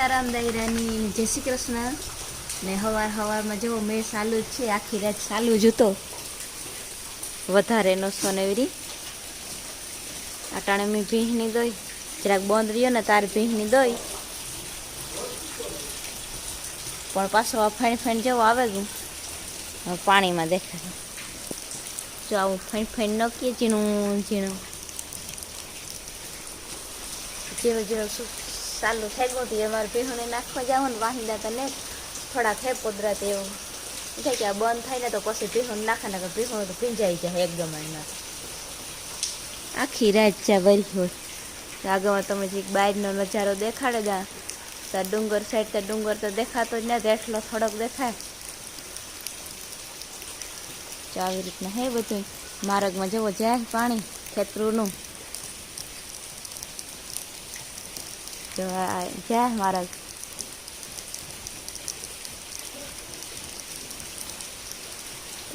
સીતારામ દાયરાની જય શ્રી કૃષ્ણ ને હવાર હવારમાં જો મેં ચાલુ જ છે, આખી રાત ચાલુ જ હતો. વધારે નો સોનેવરી અટાણે મેં ભીંહની દોઈ. જરાક બંધ રહ્યો ને તાર ભીંહની દોઈ. પણ પાછો આ ફાઈન જેવો આવે ગયું. પાણીમાં દેખાય જો આવું ફાઈન ફાઈન નકીએ ઝીણું ઝીણું. જેવો જેવો શું ચાલુ થઈ ગયું હતું. અમારે ભીહોને નાખવા જાવ ને વાહિંદા તને થોડાક હે પોદરાત એવું. કે આ બંધ થાય ને તો પછી ભીહોને નાખે ને ભીહોને તો ભીંજાઈ જાય એકદમ એના આખી રાત ચા વરી હોય. આગળમાં તમે જે બહારનો નજારો દેખાડે દા. તો ડુંગર સાઈડ તો ડુંગર તો દેખાતો જ નથી, એટલો થોડોક દેખાય. તો આવી રીતના હે બધું માર્ગમાં જવો જાય પાણી ખેતરુંનું. આ જાય માર્ગ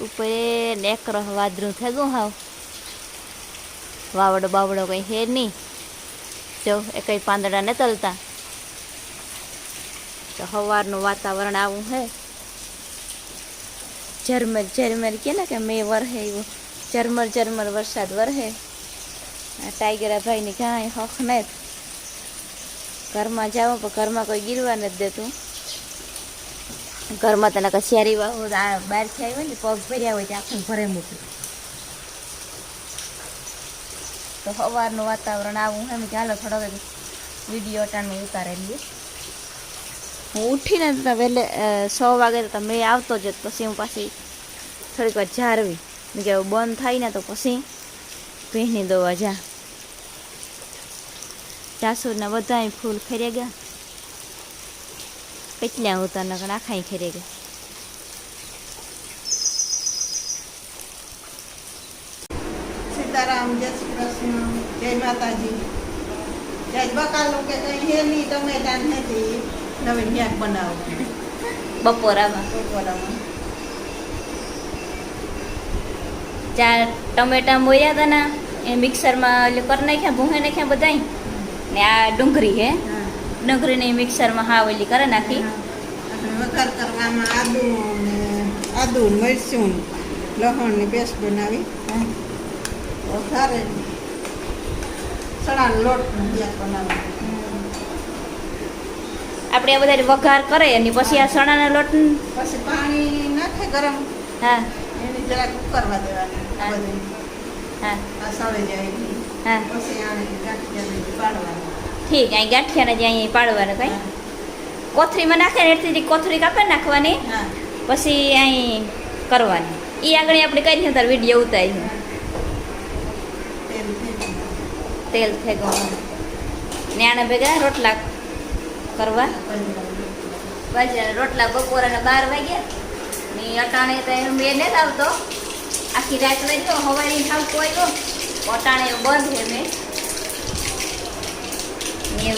ઉપર નેકરો વાદરું થઈ ગયું હાવ. વાવડો બાવડો કંઈ હે નહીં. જો, એ કંઈ પાંદડા ને તલતા. તો સવારનું વાતાવરણ આવું હે. ઝરમર ઝરમર કે ને કે મેં વરહે એવું ઝરમર ઝરમર વરસાદ વરહે ટાઈગરા ભાઈની કાંઈ હખ નહીં ઘરમાં જાઓ પણ ઘરમાં કોઈ ગીરવા નથી દેતું. ઘરમાં તને કશિયારી વાહો આ બહારથી આવી હોય ને પગ ભર્યા હોય ત્યાં આખું ભરે મૂકી. તો સવારનું વાતાવરણ આવું એમ કે હાલો થોડોક વીડિયો અટાણું ઉતારે લઈએ. હું ઉઠીને તો વહેલે સો વાગે તો મેં આવતો જ પછી હું પાછી થોડીક વાર જારવી. મેં કે બંધ થાય ને તો પછી ભીંની દવા જા. જાસૂરના બધા ફૂલ ખરી ગયા. કેટલા હતા નકર આખા ખરી ગયા. સીતારામ જય શ્રી કૃષ્ણ જય માતાજી. જય બકાલો કે કઈ હે નહીં ટમેટા નથી. નવીન શાક બનાવો. બપોરામાં. બપોરામાં. ચાર ટમેટા મોર્યા હતા ને એ મિક્સરમાં એટલે કરી નાખ્યા ભૂંગી નાખ્યા બધાય. ને આ ડુંગળી હે. ડુંગળીને મિક્સરમાં હા ઓલી કરે નાખી. વઘાર કરવામાં આદુ ને આદુ મરચું લસણની પેસ્ટ બનાવી. વઘારે ચણાનો લોટ બનાવી આપણે આ બધા વઘાર કરે અને પછી આ ચણાના લોટ પછી પાણી નાખે ગરમ. હા. એની જરાક ઉકળવા દેવાની. હા. હા. સળે જાય. હા. પછી ઠીક અહીં ગાંઠિયાને જે અહીં પાડવાનું કઈ? કોથળીમાં નાખે ને એટલી કોથળી કાપે નાખવાની પછી અહીં કરવાની. એ આગળ આપણે કરી તાર વીડિયો ઉતારી તેલ ગયું ને આના ભેગા રોટલા કરવા. બાજરાના રોટલા બપોરના બાર વાગ્યા. ને અટાણે તો એનું મેં નહીં લાવતો આખી રાત વાગ્યો હવારી આવતો આવ્યો. અટાણે બંધ છે મેં. ને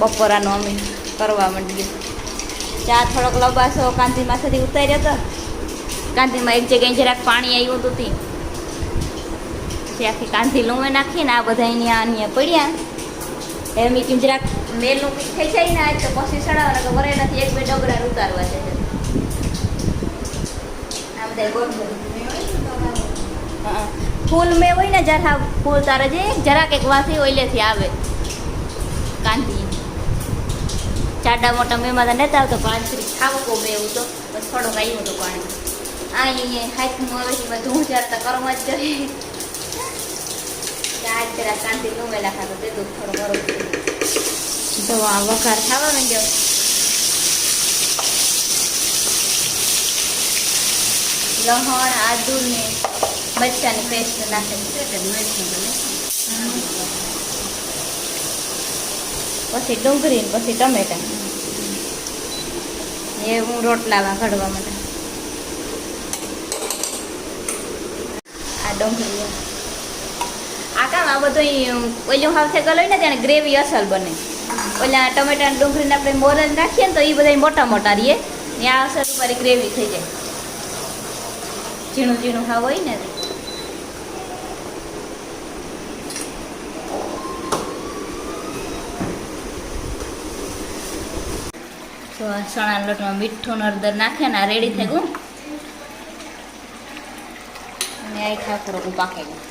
બપોરાનો અમે કરવા માંડીએ. ચા થોડોક લબાસો કાંતિમાંથી ઉતાર્યો હતો કાંતિમાં એક જગ્યાએ જરાક પાણી આવ્યું હતું તી. પછી આખી કાંતિ લૂમે નાખીને આ બધા અહીંયા અહીંયા પડ્યા. એમ કેમ જરાક પીઠ થઈ જાય ને આજ તો પછી સડાવવાના કે વરે નથી એક બે ડગરા ઉતારવા છે. આ બધા ગોળ. હા. ફૂલ મેં હોય ને જરા ફૂલ તારે જે, જરાક એક વાસી ઓઈલેથી આવે. કાંતિ ચાડા મોટા મેમાં મારા નતા આવતો પણ ખાવો કહું મેં એવું તો, બસ થોડોક આવ્યું હતું પાણી આ અહીંયા હાથમાં આવે છે, બધું હું જ્યારે તો કરવા જ જોઈએ. આજ જરા કાંતિ લુમેલા ખાતો તે દૂધ થોડો ગરમ તો આ વઘાર ખાવા માંડ્યો. લહણ આદુ ને મરચાની પેસ્ટ નાખે છે પછી ડુંગળી પછી ટમેટા. એ હું રોટલામાં ઘડવા માટે. આ ડુંગળી. આ કામ આ બધું ઓલું હાથે ગયો ને ત્યાં ગ્રેવી અસલ બને. ઓલા ટમેટા ડુંગળીને આપણે મોરજ નાખીએ ને તો એ બધા મોટા મોટા રહીએ ને આ અસર ઉપર ગ્રેવી થઈ જાય. ઝીણું ઝીણું ખાવ હોય ને. તે. આ ચણા લોટમાં મીઠું હળદર નાખે ને આ રેડી થઈ ગયું. અને આ હું પાકે ગયું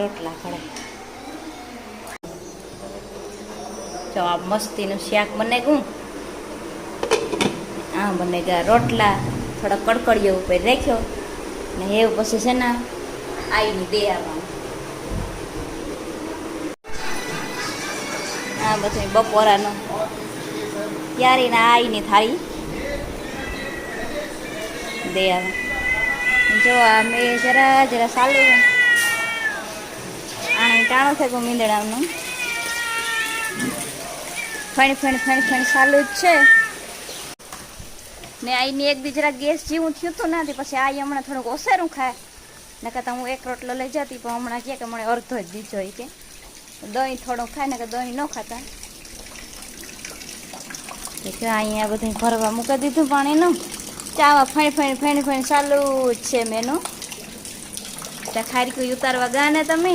રોટલા ખડે તો આ મસ્તીનું શાક બને ગયું. આ બને ગયા રોટલા. થોડા કડકડીઓ ઉપર રાખ્યો. ને એવું પછી છે ને આવીને દે આવવાનું. બધું બપોરાનો. ત્યારે ના આવીને થાળી. દે આવે જો આ મેં જરા જરા સાલું. આણે ટાણું થઈ ગયું મીંદડાનું. ફણી ફણી ફણી ફણી સાલું જ છે. ને આઈની એક બી જરા ગેસ જેવું થયું હતું નથી પછી આ હમણાં થોડુંક ઓસેરું ખાય. નકર તો હું એક રોટલો લઈ જતી, પણ હમણાં કે મને અડધો જ દીધો કે. દહીં થોડું ખાય ને કે દહીં ન ખાતા. અહીંયા બધું ભરવા મૂકી દીધું પાણીનું ચાવા ફણી ફણી ફણી ફણી ચાલુ જ છે મેનું. ત્યાં ખારીકું ઉતારવા ગયા ને તમે?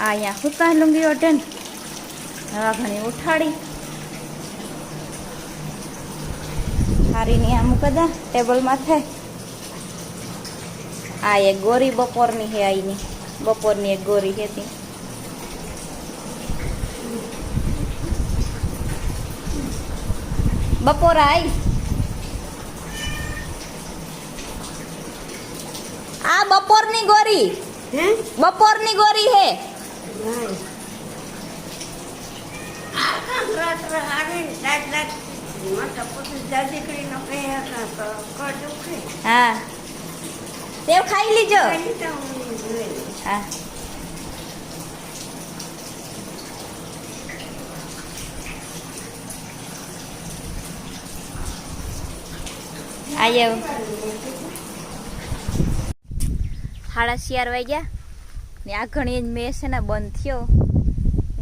આ અહીંયા હુતા લુંગી ઓઢે ને હવા ઘણી ઉઠાડી. હારીની આ મૂકદા ટેબલ માથે. આ એક ગોરી બપોરની હે આઈની. બપોરની એક ગોરી હતી બપોર આઈ આ બપોરની ગોરી. હે? બપોરની ગોરી હે. હા. તે ખાઈ લીજો. હું. જોઈ હા આયો સાડા ચાર વાગ્યા ને આ ઘણી જ મેં છે ને, બંધ થયો.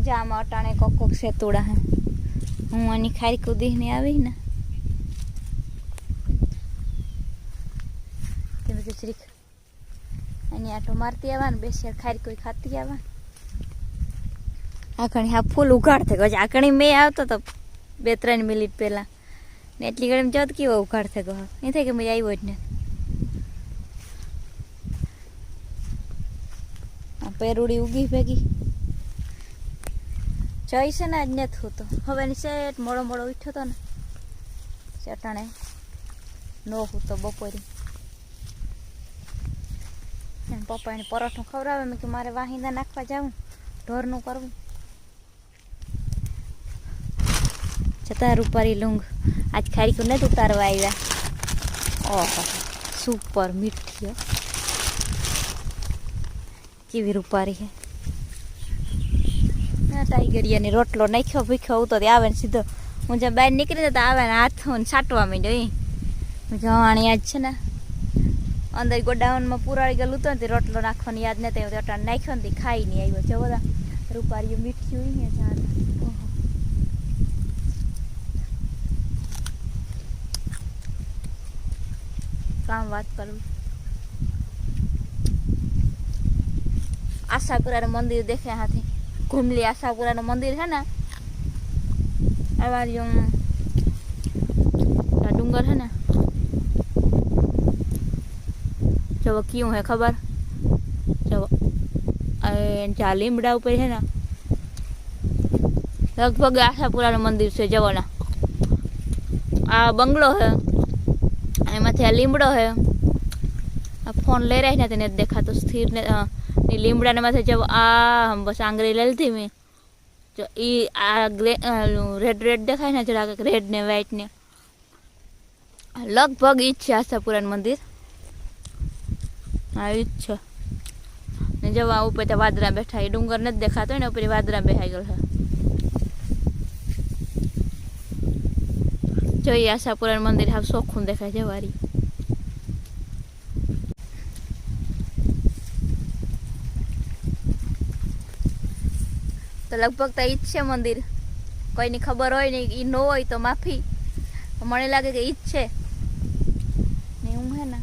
જામાં અટાણે કોક કોક સેતુડા હે. હું આની ખારી કૂદીને આવી ને. તે બધું શ્રીક અને આટો મારતી આવવા ને, બે શેર ખારી કોઈ ખાતી આવવા આકણી હા ફૂલ ઉઘાડ થઈ ગયો આકણી મેં આવતો તો બે ત્રણ મિનિટ પહેલા. ને એટલી ઘડી જોત કેવો ઉઘાડ થયો એ થાય કે મેં આવ્યો જ ને. પેરુડી ઉગી ભેગી. જઈ છે ને આજ ને થતો હવે શેઠ મોડો મોડો ઉઠ્યો તો ને. ચટાણે નો તો બપોરે. પપ્પા એને પરોઠું ખવડાવે, મેં કે મારે વાહિંદા નાખવા જાવું ઢોરનું કરવું. જતા રૂપારી લુંગ આજ ખારીકું નથી ઉતારવા આવ્યા. ઓહો, સુપર મીઠી. કેવી રૂપારી હે. ના ટાઈગરિયાની રોટલો નાખ્યો ભીખ્યો ઉતો આવે ને સીધો. હું જ્યાં બહાર નીકળી તો આવે ને હાથ છાંટવા માંડ્યો એ જવાણી આજ છે ને, અંદર ગોડાઉનમાં પુરાળી ગયેલું હતું ને રોટલો નાખવાની યાદ નહીં આવ્યું અટાણ નાખ્યો ને ખાઈ નહીં આવ્યો. જો રૂપારીઓ મીઠી હોય ને જાણ કામ વાત કરું આશાપુરાનું મંદિર દેખે હાથી ઘુમલી આશાપુરાનું મંદિર છે ને આવા જો આ ડુંગર છે ને જો ક્યું હે ખબર જો જ્યાં લીમડા ઉપર છે ને લગભગ આશાપુરાનું મંદિર છે જવાના આ બંગલો છે એમાંથી આ લીમડો આ ફોન લઈ રહ્યા ને, તેને દેખાતો સ્થિર ને લીમડાને માથે જब આ, બસ આંગળી લઈ લીધી મેં. જો ઈ આ ગ્રે રેડ રેડ દેખાય ને, જરાક રેડ ને વ્હાઈટ ને. લગભગ ઈ જ છે આશાપુરાનું મંદિર. હા, ઈ જ છે. ને જવા ઉપર ત્યાં વાદરા બેઠા એ ડુંગર નથી દેખાતો ને ઉપર વાદરા બેહાઈ ગયો છે. જોઈએ આશાપુરાનું મંદિર હાવ ચોખ્ખું દેખાય છે વારી લગભગ તો ઈ જ છે મંદિર. કોઈની ખબર હોય ને એ ન હોય તો માફી. મને લાગે કે ઈ જ છે. ને હું હે ને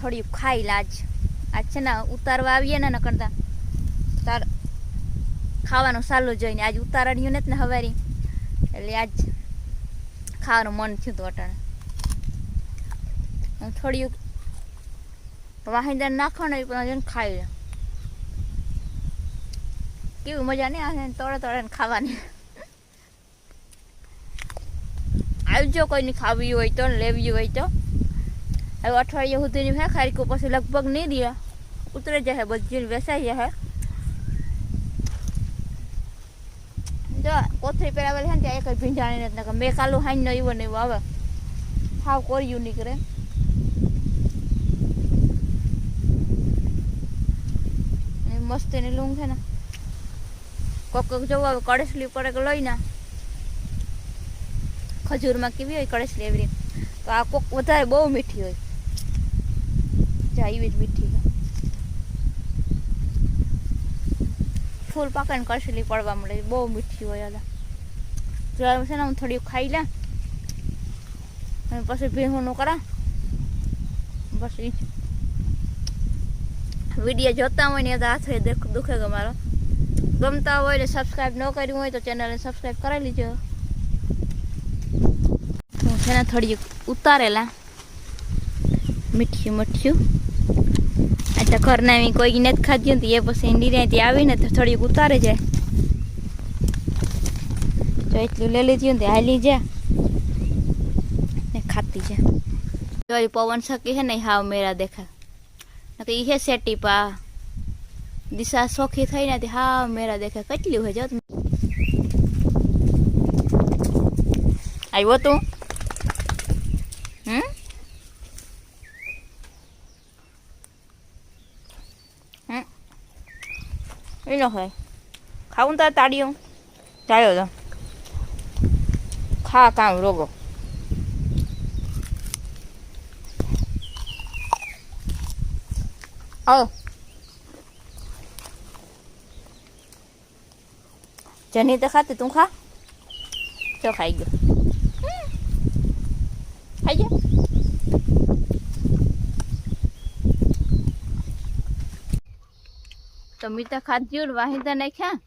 થોડી ખાઈ લાજ. આજ છે ને ઉતારવા આવીએ ને કરતા. તાર ખાવાનું સારું જોઈને. આજ ઉતારણ્યું નથી ને હવારી. એટલે આજ ખાવાનું મન થયું હતું અટાણે. હું થોડીક વાહિંદર નાખો ને એ પણ ખાઈ લે કેવી મજા નહીં આવે તોડે તોડે ખાવાની આવજો કોઈને ખાવી હોય તો લેવી હોય તો હવે અઠવાડિયા સુધીની હે ખારીકો પછી લગભગ નહીં દે ઉતરી જશે બધી વેસાઈ જશે જો કોથળી પહેરાવેલી છે ને ત્યાં એક ભીંજાણી નથી કાલું હાઈ નો એવો ને એવો આવે હાવ કોર્યું નીકળે મસ્ત એની લૂંગ છે ને કોક કોક જવું આવે કળશલી પડે કે લઈ ના ખજૂરમાં કેવી હોય કળશલી એવી. તો આ કોક વધારે બહુ મીઠી હોય. જા એવી જ મીઠી ફૂલ પાકે ને કળશલી પડવા મળે, બહુ મીઠી હોય અલા જો છે ને હું થોડી ખાઈ લે. અને પછી ભીંગું કરા. ઈ જ વીડિયો જોતા હોય ને એ તો હાથે દુખે મારો. ગમતા હોય ને સબસ્ક્રાઈબ ન કર્યું હોય તો ચેનલને સબસ્ક્રાઈબ કરાવી લીજો. હું છે ને થોડી ઉતારેલા. મીઠ્યું, મઠ્યું. તો ઘરના એવી કોઈ નથી ખાધી હતી, એ પછી નિર્યાથી આવીને તો થોડીક ઉતારે જાય. જો એટલું લઈ લીધું ને હાલી જાય ને ખાતી જાય જો પવન શકી છે ને હાવ મેરા દેખા નકર એ હે સેટી પા. દિશા સોખી થઈ નથી હા, મેરા દેખે કેટલી હોય જતું. આવ્યો તું. હમ? હમ? એ ન હોય. ખાવું તાર તાળીઓ. ચાલ્યો તો. ખા કામ રોગો. આવો. જની તો ખાતી તું ખા તો ખાઈ ગયો ખાઈ ગયો તો મીતા ખાધ્યું વાહિંદા નાખ્યા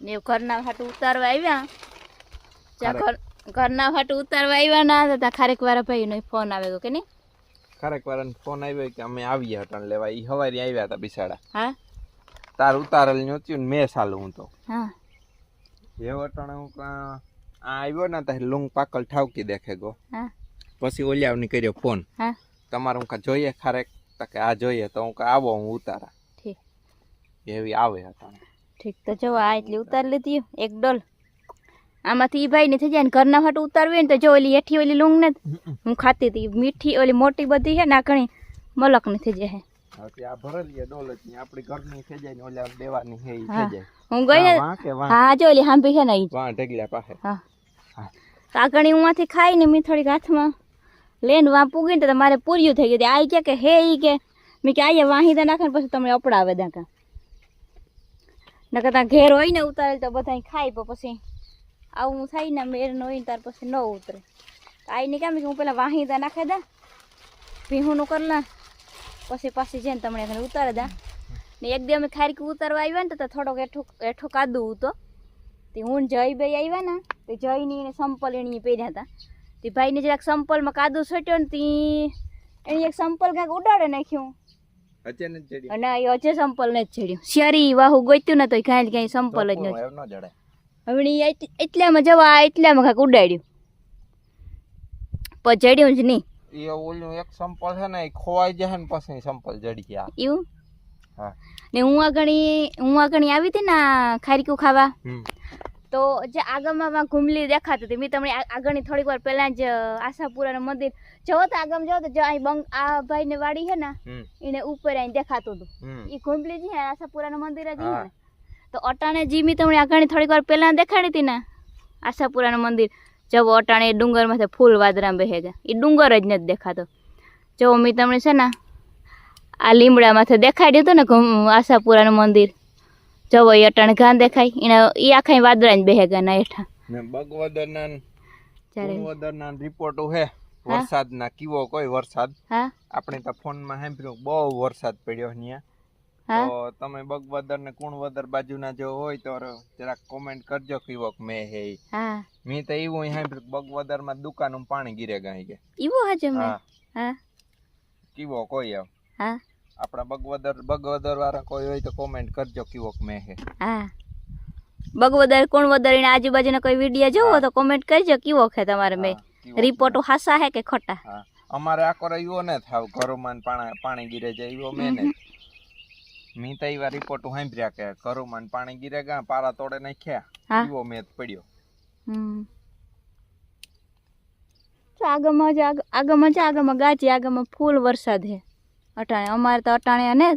ને ઘરના ફાટ ઉતારવા આવ્યા જ્યાં ઘર ઘરના ફાટ ઉતારવા આવ્યા ના હતા ખારેક વાળા ભાઈ નો ફોન આવ્યો કે નહીં ખરેક વાર ફોન આવ્યો કે અમે આવ્યા હતા લેવા ઈ હવારી આવ્યા હતા બિસાડા. હા? તાર ઉતારેલ નહોતું ને મેં સાલું હું તો. હા. એ વટણ હું આ આવ્યો ને તારે લુંગ પાકલ ઠાવકી દેખે ગો. હા. પછી ઓલિયાવની કર્યો ફોન. હા. તમારે હું કા જોઈએ ખરેક? તકે કે આ જોઈએ તો હું કા આવો હું ઉતારા. ઠીક. એવી આવે હતા. ઠીક તો જો આ એટલી ઉતારી લીધી એક ડોલ. આમાંથી ઈ ભાઈ ને થઈ જાય ને ઘરના માટે ઉતારવી ને તો જો ઓલી હેઠી ઓલી લૂંગ ને હું ખાતી હતી મીઠી ઓલી મોટી બધી છે ને ઘણી મલક ને થઈ જાય આ ભરેલી ડોલ જ નહીં આપણી ઘરની થઈ જાય ને ઓલા દેવાની છે ઈ હા. થઈ જાય. હું ગઈ ને વાં કે વાં હા જો ઓલી હાંભી છે ને ઈ. જ. વાં ઢગલ્યા પાસે હા. હા. તો આ ઘણી ઉમાંથી ખાઈ ને મેં થોડીક હાથમાં લઈને વાં પૂગી ને તો મારે પૂર્યું થઈ ગયું આ કે કે હે ઈ કે. મેં કે આઈએ વાહીદા નાખે ને પછી તમને અપડાવે દાકા. નકર ત્યાં ઘેર હોય ને ઉતારેલ તો બધા ખાય પણ પછી આવું થાય ને મેર ન હોય ને ત્યાર પછી ન ઉતરે. આઈને કેમ કે હું પેલા વાહીદા નાખે દા ભીહુંનું કરલા પછી પાછી જઈને તમને એને ઉતારે દા. ને એક દી અમે ખારીક ઉતારવા આવ્યા ને તો થોડોક એઠો એઠો કાદુ હતો. તે હું જય ભાઈ આવ્યા ને તે જયની એને સંપલ એણીએ પહેર્યા હતા. તે ભાઈને જરાક સંપલમાં કાદુ છટ્યો ને તી એની એક સંપલ કાંઈક ઉડાડે નાખ્યું. અને એ અજે સંપલ ને જ ચડ્યું શરી વાહુ ગોત્યું ને તો કાંઈ કાંઈ સંપલ જ નથી. હવે એટલામાં જવા એટલામાં કાંઈક ઉડાડ્યું. પણ ચડ્યું જ નહીં. એ ઓલું એક સંપલ છે ને એ ખોવાઈ જાય ને પછી સંપલ જડી ગયા. એવું? હા. ને હું આગળ હું આગળ આવી હતી ને ખારીકું ખાવા? તો જે આગમમાં ઘુમલી દેખાતી હતી મેં તમને આગળની થોડીક વાર પહેલા જ આશાપુરાનું મંદિર જવો તો આગમ જવો તો જો અહીં બંગ આ ભાઈને વાડી છે ને એને ઉપર અહીં દેખાતું હતું. એ ઘૂમલી જે હે આશાપુરાનું મંદિર જ ને. તો અટાણે જી મેં તમને આગળની થોડીક વાર પહેલા દેખાડી હતી ને આશાપુરાનું મંદિર. જવો અટાણે એ ડુંગરમાંથી ફૂલ વાદરા બેસે છે. એ ડુંગર જ નથી દેખાતો. જવો મેં તમને છે ને આ લીમડામાંથી દેખાડ્યું હતું ને આશાપુરાનું મંદિર. જવો એ અટાણે ઘાન દેખાય એને એ આખા વાદરા જ બેહે ગયા ના હેઠા. ને બગવદરના રિપોર્ટો હે? વરસાદના કીવો કોઈ વરસાદ? હા? આપણે તો ફોનમાં સાંભળ્યું બહુ વરસાદ પડ્યો અહીંયા. તો તમે બગવદર ને કુણવદર બાજુના જો હોય તો જરાક કોમેન્ટ કરજો કેવોક મેં હે મેં તો એવું અહીં બગવદરમાં દુકાન પાણી ગીરે ગાઈ કે એવું હજે મે હા? કીવો કોઈ આવ હા. આપણા બગવદર બગવદર વાળા કોઈ હોય તો કોમેન્ટ કરજો કીવોક મે હે. હા. બગવદર કોણવદર એના આજુબાજુના કોઈ વિડિયો જોવો તો કોમેન્ટ કરજો કીવો છે તમારે મે. રિપોર્ટ હાસા હે કે ખોટા? અમારે આ કોરે ઈવો ને થાવ ઘરોમાં ને પાણી ગીરે જાય ઈવો મેં ને. મેં તો એવા રિપોર્ટ સાંભળ્યા કે ઘરોમાં ને પાણી ગીરે ગા પારા તોડે નાખ્યા. હા. ઈવો મેં પડ્યો. હમ. તો આગળમાં જ આગ- આગળમાં જ આગળમાં ગાજી આગળમાં ફૂલ વરસાદ હે. અટાણે અમારે તો અટાણે ને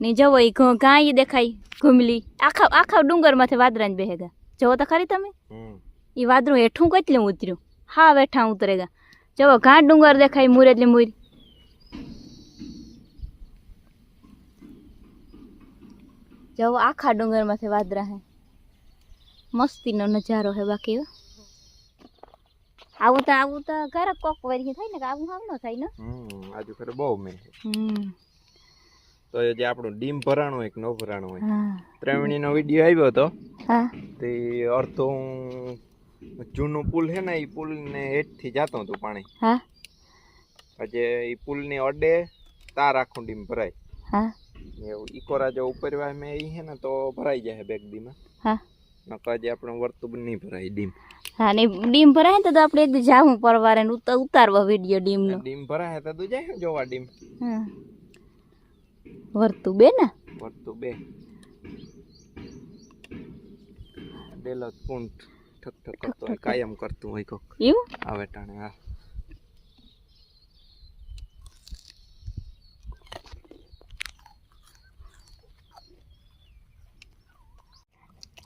ની જવો ઈ ઘ- ગાય દેખાય ઘૂમલી. આખા આખા ડુંગરમાંથી વાદરાને બેહેગા જવો તો ખરી તમે? હમ. એ વાદરું હેઠું કેટલું ઉતર્યું? હા વેઠા ઉતરેગા જવો ઘાટ ડુંગર દેખાય મૂર એટલે મૂર. જવો આખા ડુંગરમાંથી વાદરા હે. મસ્તીનો નજારો હે બાકી આવું તો આવું તો ઘરે કોક વરી થાય ને કે આવું આવું ન થાય ને? હમ આજુ ખરે બહુ મે હમ. તો જે આપણું ડીમ ભરાણું હોય નો ભરાણું હોય હા. ત્રેવણીનો વીડિયો આવ્યો હતો. હા. તે હું જૂનું પુલ હે ને એ પુલ ને હેઠથી જાતો હતું પાણી. હા. પછી એ પુલની અડે તાર આખું ડીમ ભરાય. હા. એવું ઇકોરા જો ઉપર મે મેં હે ને તો ભરાઈ જાય બેગ દીમાં. હા. નકર જે આપણો વર્તુબ નહીં ભરાય ડીમ. હા ને ડીમ ભરાય તો આપણે એક જાવું પરવારે ને ઉત- ઉતારવા ડીમ નો. ડીમ ભરાય તો તું જાય જોવા ડીમ. હા. વર્તુ બે ને? વર્તુ બે. ડેલો કુંટ ઠક ઠક કરતો કાયમ કરતું હોય કોક. એવું? આવે ટાણે હા.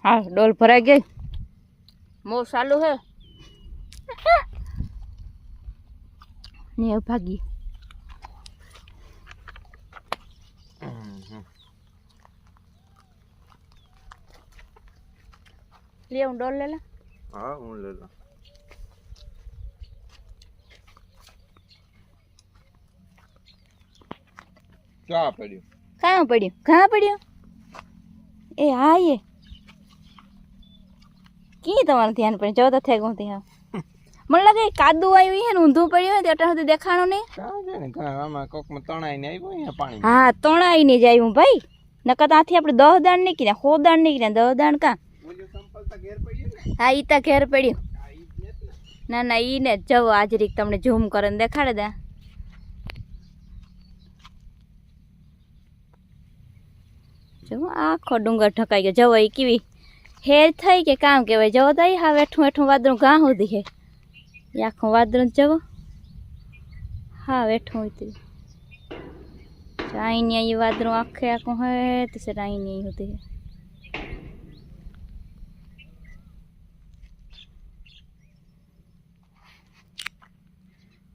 હા ડોલ ભરાઈ ગઈ. મોર ચાલુ હે. ને ભાગી. લે હું ડોલ લે લે. હા હું લે લઉં. ચા પડ્યું? કાં પડ્યું? કાં પડ્યું? એ હા એ. કી તમારું ધ્યાન પડે જો તો થઈ ગયું ત્યાં મને લાગે કાદુ આવ્યું છે ને ઊંધું પડ્યું હોય અત્યાર સુધી દેખાણો નહીં. આમાં કોકમાં તણાઈ ને આવ્યું પાણી હા તણાઈ ને જાય હું ભાઈ. નકર ત્યાંથી આપણે દહ દાણ નીકળ્યા હો દાણ નીકળ્યા દહ દાણ કાં? હા ઈ તો ઘેર પડ્યું. જ ને જ ને. ઈ ને જ જવો આજરીક તમને ઝૂમ કરીને દેખાડે દે. જો આખો ડુંગર ઢકાઈ ગયો. જવો એ કેવી હેર થઈ કે કામ કહેવાય? જવો દઈ હા વેઠું વેઠું વાદળું ગાં સુધી હે. આખું વાદળું જ જવો. હા, વેઠું ઉતરી આઈ ઈ વાદળું આખે આખું હે, તો સર આઈ નહીં હોતી હે.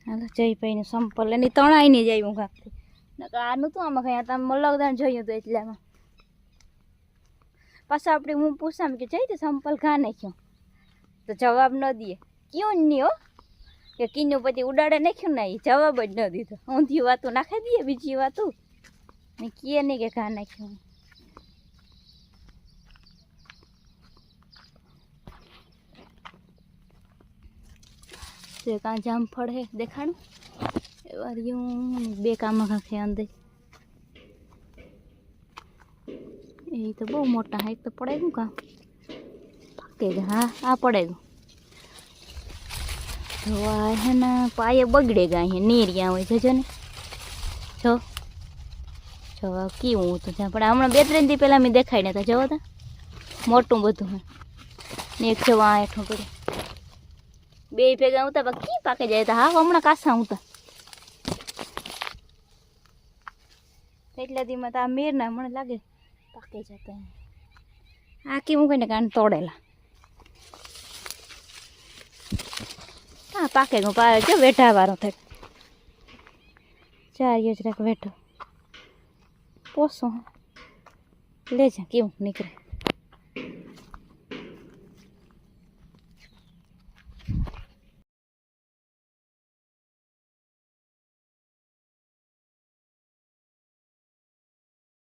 હાલો જયભાઈને સંપલ. એની તણાઈ નહીં જાય હું કાંકથી આનું તો આમાં કઈ તમે મલકદાન જોયું હતું એટલામાં. પાછા આપણે હું પૂછામ કે જઈ તે સંપલ ઘા નાખ્યો. તો જવાબ ન દે. ક્યું નહીં હો? કે કીનું પછી ઉડાડે નાખ્યું ને એ જવાબ જ ન દીધો. ઊંધી વાતો નાખી દઈએ બીજી વાતો? ને કીએ નહીં કે ઘા નાખ્યું કાં જામફળ હે દેખાડું? એવા બે કામમાં ખાખે અંદર. એ તો બહુ મોટા હા, એક તો પડે ગયું કાં? પાકે હા, આ પડે ગયું જો આ હે ને, પાયે બગડે ગયા અહીંયા નીરિયા હોય, જજો ને. જો જો કેવું હતું ત્યાં, પણ હમણાં બે ત્રણ દી પહેલાં મેં દેખાય ને તો, જવો તા. મોટું બધું હે. ને એક જવા હેઠું પડ્યું. બે ભેગા ઉતા પણ કી પાકે જાય તા? હા, હમણાં કાસા ઉતા એટલા દીમાં તો આ મેર ના મને લાગે પાકે જતા આ કેવું કહીને કાન તોડેલા હા પાકે ગયું પા જો વેઠા વાળો થાય ચાર જરાક વેઠો પોસો લે જા કેવું નીકળે